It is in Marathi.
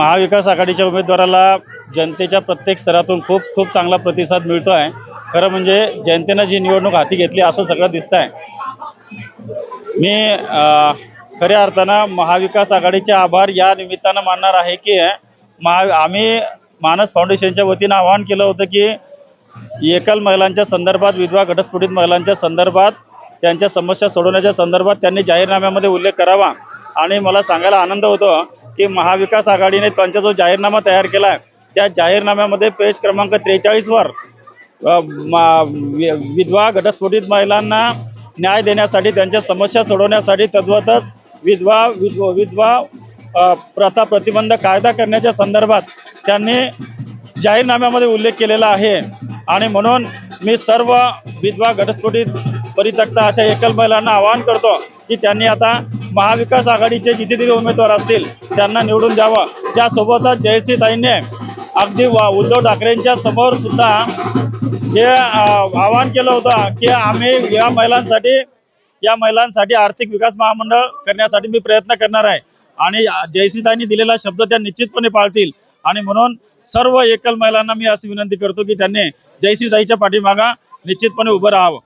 महाविकास आघाडीच्या उमेदवाराला जनतेच्या प्रत्येक स्तरातून खूप खूप चांगला प्रतिसाद मिळतो आहे. खरं म्हणजे जनतेनं जी निवडणूक हाती घेतली असं सगळं दिसतं आहे मी खऱ्या अर्थानं महाविकास आघाडीचे आभार या निमित्तानं मानणार आहे की महा आम्ही मानस फाउंडेशनच्या वतीनं आवाहन केलं होतं की एकल महिलांच्या संदर्भात विधवा घटस्फोटित महिलांच्या संदर्भात त्यांच्या समस्या सोडवण्याच्या संदर्भात त्यांनी जाहीरनाम्यामध्ये उल्लेख करावा. आणि मला सांगायला आनंद होतो की महाविकास आघाडीने त्यांचा जो जाहीरनामा तयार केला आहे त्या जाहीरनाम्यामध्ये पेज क्रमांक त्रेचाळीसवर विधवा घटस्फोटित महिलांना न्याय देण्यासाठी त्यांच्या समस्या सोडवण्यासाठी तद्वतच विधवा विधवा विधवा प्रथा प्रतिबंध कायदा करण्याच्या संदर्भात त्यांनी जाहीरनाम्यामध्ये उल्लेख केलेला आहे. आणि म्हणून मी सर्व विधवा घटस्फोटित परित्यक्ता अशा एकल महिलांना आवाहन करतो की त्यांनी आता महाविकास आघाडीचे जिथे तिथे उमेदवार असतील त्यांना निवडून द्यावं. त्यासोबतच जयश्रीताईंनी अगदी वा उद्धव ठाकरेंच्या समोर सुद्धा हे आवाहन केलं होतं की आम्ही या महिलांसाठी या महिलांसाठी आर्थिक विकास महामंडळ करण्यासाठी मी प्रयत्न करणार आहे. आणि जयश्रीताईंनी दिलेला शब्द त्या निश्चितपणे पाळतील. आणि म्हणून सर्व एकल महिलांना मी अशी विनंती करतो की त्यांनी जयश्रीताईच्या पाठीमागा निश्चितपणे उभं राहावं.